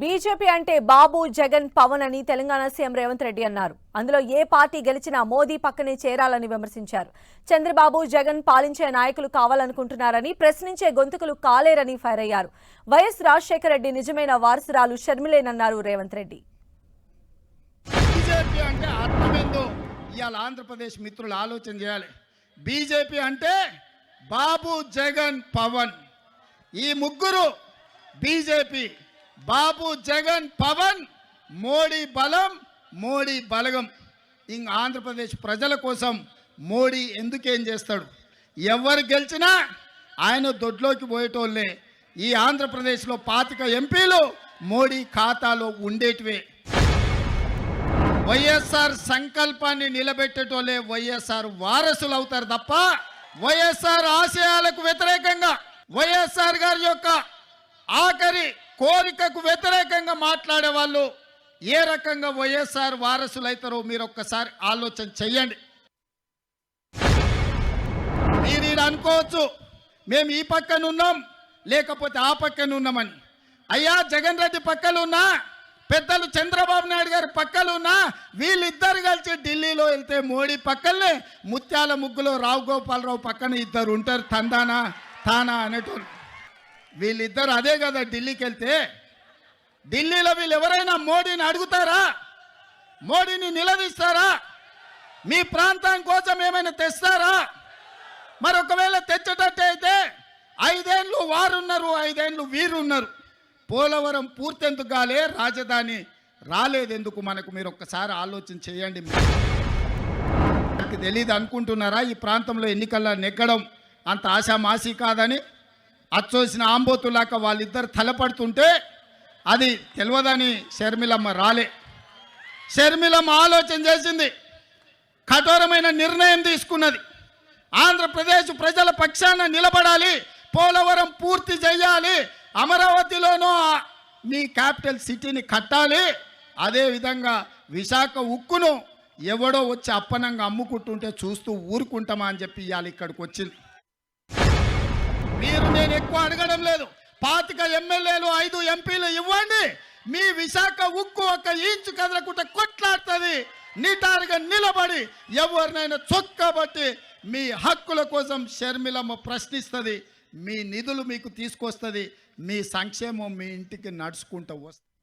BJP అంటే బాబు జగన్ పవన్ అని Telangana CM Revanth Reddy అన్నారు. అందులో ఏ పార్టీ గెలిచినా మోదీ పక్కనే చేరాలని విమర్శించారు. చంద్రబాబు జగన్ పాలించే నాయకులు కావాలనుకుంటున్నారని ప్రశ్నించే గొంతుకులు కాలేరని ఫైర్ అయ్యారు. వైఎస్ రాజశేఖర రెడ్డి నిజమైన వారసురాలు షర్మిలేనన్నారు రేవంత్ రెడ్డి. బీజేపీ అంటే అర్థమేందో ఇవాళ ఆంధ్రప్రదేశ్ మిత్రులు ఆలోచన చేయాలి. బీజేపీ అంటే బాబు జగన్ పవన్. ఈ ముగ్గురు బీజేపీ బాబు జగన్ పవన్ మోడీ బలం మోడీ బలగం. ఇంక ఆంధ్రప్రదేశ్ ప్రజల కోసం మోడీ ఎందుకేం చేస్తాడు? ఎవరు గెలిచినా ఆయన దొడ్లోకి పోయేటోళ్ళే. ఈ ఆంధ్రప్రదేశ్లో పాతిక ఎంపీలు మోడీ ఖాతాలో ఉండేటివే. వైఎస్ఆర్ సంకల్పాన్ని నిలబెట్టేటోళ్ళే వైఎస్ఆర్ వారసులు అవుతారు తప్ప వైఎస్ఆర్ ఆశయాలకు వ్యతిరేకంగా వైఎస్ఆర్ గారి యొక్క ఆఖరి కోరికకు వ్యతిరేకంగా మాట్లాడే వాళ్ళు ఏ రకంగా వైఎస్ఆర్ వారసులు అవుతారో మీరు ఒక్కసారి ఆలోచన చెయ్యండి. మీరు ఈడ అనుకోవచ్చు. మేము ఈ పక్కన ఉన్నాం లేకపోతే ఆ పక్కన ఉన్నామని. అయ్యా జగన్ రెడ్డి పక్కలున్నా పెద్దలు చంద్రబాబు నాయుడు గారి పక్కన ఉన్నా వీళ్ళిద్దరు కలిసి ఢిల్లీలో వెళ్తే మోడీ పక్కనే ముత్యాల ముగ్గులో రావు గోపాలరావు పక్కన ఇద్దరు ఉంటారు తందానా తానా అనేటోళ్ళు. వీళ్ళిద్దరు అదే కదా ఢిల్లీకి వెళ్తే ఢిల్లీలో వీళ్ళు ఎవరైనా మోడీని అడుగుతారా? మోడీని నిలదీస్తారా? మీ ప్రాంతం కోసం ఏమైనా తెస్తారా? మరి ఒకవేళ తెచ్చేటట్టు అయితే ఐదేళ్ళు వారున్నారు ఐదేళ్ళు వీరున్నారు. పోలవరం పూర్తెందుకు కాలే రాజధాని రాలేదెందుకు మనకు? మీరు ఒక్కసారి ఆలోచన చేయండి. నాకు తెలియదు అనుకుంటున్నారా ఈ ప్రాంతంలో ఎన్నికల్లో నెగ్గడం అంత ఆశామాసి కాదని? అచ్చోసిన ఆంబోతులాక వాళ్ళిద్దరు తలపడుతుంటే అది తెలియదని షర్మిలమ్మ రాలే. షర్మిలమ్మ ఆలోచన చేసింది. కఠోరమైన నిర్ణయం తీసుకున్నది. ఆంధ్రప్రదేశ్ ప్రజల పక్షాన నిలబడాలి పోలవరం పూర్తి చేయాలి అమరావతిలోనూ నీ మీ క్యాపిటల్ సిటీని కట్టాలి. అదేవిధంగా విశాఖ ఉక్కును ఎవడో వచ్చి అప్పనంగా అమ్ముకుంటుంటే చూస్తూ ఊరుకుంటామా అని చెప్పి ఇవాళ ఇక్కడికి వచ్చింది. నేను ఎక్కువ అడగడం లేదు. పాతిక ఎమ్మెల్యేలు ఐదు ఎంపీలు ఇవ్వండి. మీ విశాఖ ఉక్కు ఒక ఇంచు కదలకుండా కొట్లాడుతుంది. నిటారుగా నిలబడి ఎవరినైనా చొక్కబట్టి మీ హక్కుల కోసం షర్మిలమ్మ ప్రశ్నిస్తుంది. మీ నిధులు మీకు తీసుకొస్తుంది. మీ సంక్షేమం మీ ఇంటికి నడుచుకుంటూ వస్తుంది.